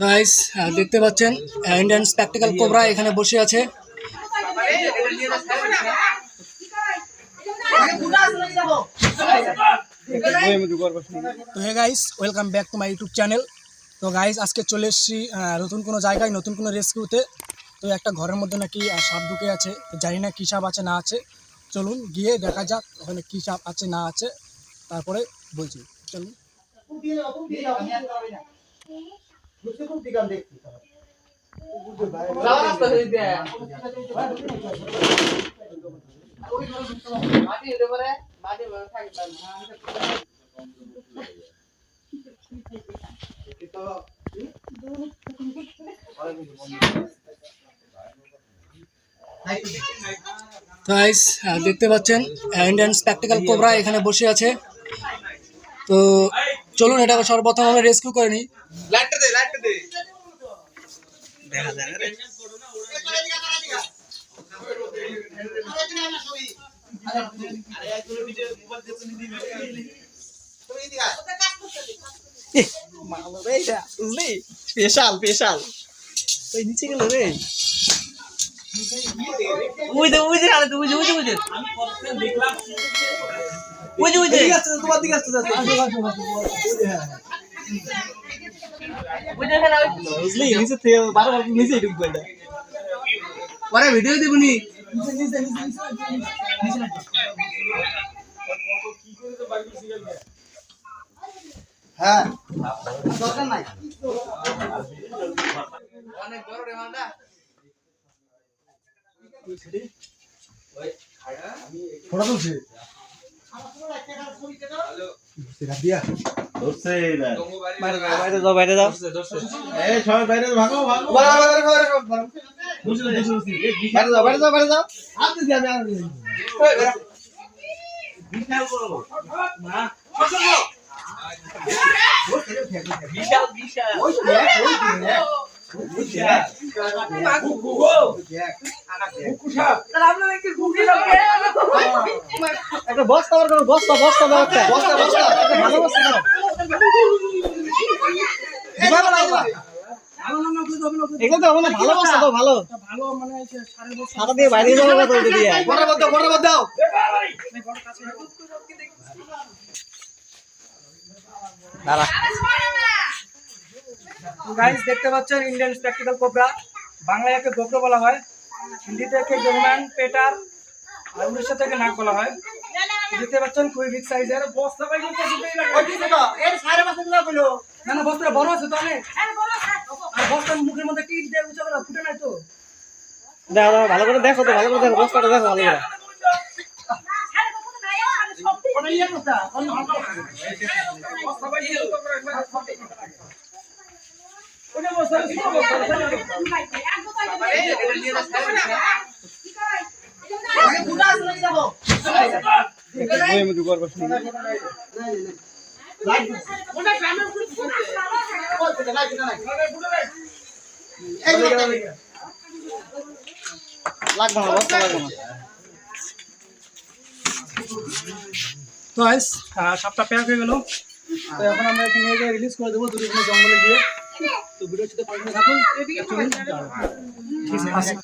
Guys দেখতে পাচ্ছেন Indian স্প্যাকটিক্যাল cobra এখানে বসে আছে। তো hey guys welcome back to my YouTube channel তো গাইস আজকে চলে এসেছি নতুন কোনো জায়গায়, নতুন কোনো রেস্কিউতে তো একটা ঘরের মধ্যে নাকি সাপ ঢুকে আছে। জানি না কী সাপ আছে, না আছে। চলুন গিয়ে দেখা যাক ওখানে কী সাপ আছে, না আছে। তারপরে বলছি, চলুন। তো গাইস দেখতে পাচ্ছেন ইন্ডিয়ান স্প্যাকটিক্যাল কোবরা এখানে বসে আছে। তো চলুন এটাকে সর্বপ্রথম আমরা রেস্কিউ করে নিই। লাইটটা দে লাইটটা দে। Special special. ওই নিচে গেল রে। বুঝে বুঝে আরে তুই বুঝে বুঝে বুঝে বুঝে বুঝে তোমার দিকে আসতে বুঝে না বুঝলি নিচে থেকে বারো বার নিচে ঢুকবে এটা পরে ভিডিও হ্যাঁ। বড় রে মালটা ফটো তুলছে। বাইরে যাও বাইরে যাও বাইরে ভাগো ভাগো। বাইরে যাও বাইরে যাও বাইরে যাও আর বিশাল বিশাল একটা বস্তা বার করো বস্তা বস্তা দাও বস্তা বস্তা। ভালো বস্তা না দিবা এগুলো তো ভালো বস্তা দাও ভালো। মানে দিয়ে বাইরে যাব দিয়ে বড় বড় বড় বড় দাও। দাঁড়া। গাইস দেখতে পাচ্ছেন ইন্ডিয়ান স্প্যাকটিক্যাল কোবরা বাংলায় একে গোবরা বলা হয়। হিন্দিতে একে গোমান পেটার আর উড়িষ্যা থেকে নাক বলা হয়। দেখতে পাচ্ছেন খুবই বিগ সাইজের বস্তা পাই না। না বস্তা বড় আছে তো অনেক। আর বস্তার মুখের মধ্যে টিট দিয়ে উঁচা করে ফুটে নাই তো। দেখো ভালো করে দেখো তো ভালো করে দেখো বস্তাটা দেখো ভালো করে। ওটা বস্তা ছোট বস্তা লাগবে না লাগবে প্যাক হয়ে গেল। তো এখন আমরা এখানে নিয়ে রিলিজ করে দেবো দুটো জঙ্গলে গিয়ে। তো ভিডিও সাথে কন্টিনিউ থাকুন দাঁড়ান।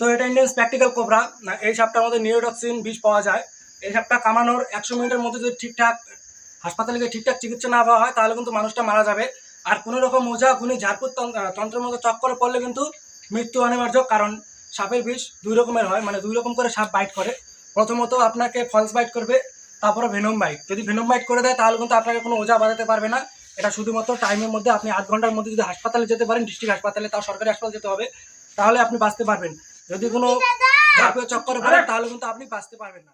তো এটা ইন্ডিয়ান স্প্যাকটিক্যাল কোবরা এই সাপটার মধ্যে নিউরোটক্সিন বিষ পাওয়া যায়। এই সাপটা কামানোর একশো মিনিটের মধ্যে যদি ঠিকঠাক হাসপাতালে গিয়ে ঠিকঠাক চিকিৎসা না পাওয়া হয় তাহলে কিন্তু মানুষটা মারা যাবে। আর কোনো রকম গুনি ঝাড়পুর তন্ত্রের মতো চক্করে পড়লে কিন্তু মৃত্যু অনিবার্য। কারণ সাপের বিষ দুই রকমের হয় মানে দুই রকম করে সাপ বাইট করে। প্রথমত আপনাকে ফলস বাইট করবে তারপরে ভেনম বাইট যদি ভেনম বাইট করে দেয় তাহলে কিন্তু আপনাকে কোনো ওঝা বাজাতে পারবে না। এটা শুধুমাত্র টাইমের মধ্যে আপনি আধ ঘণ্টার মধ্যে যদি হাসপাতালে যেতে পারেন ডিস্ট্রিক্ট হাসপাতালে তাও সরকারি হাসপাতালে যেতে হবে তাহলে আপনি বাঁচতে পারবেন। যদি কোনো চক্করে পড়েন তাহলে কিন্তু আপনি বাঁচতে পারবেন না।